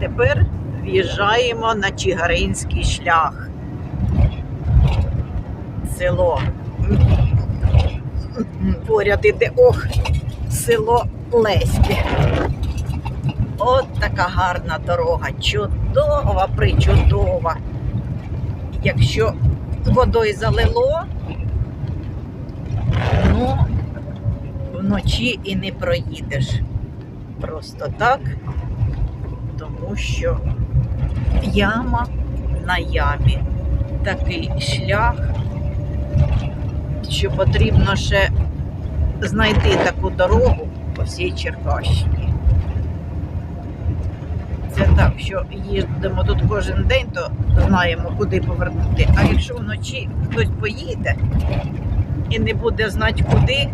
тепер в'їжджаємо на Чигаринський шлях. Село. Поряд іде ох, село Леське. От така гарна дорога. Чудова, причудова. Якщо водою залило, ну, вночі і не проїдеш. Просто так, тому що яма на ямі, такий шлях, що потрібно ще знайти таку дорогу по всій Черкащині. Це так, що їздимо тут кожен день, то знаємо, куди повернути. А якщо вночі хтось поїде і не буде знати куди,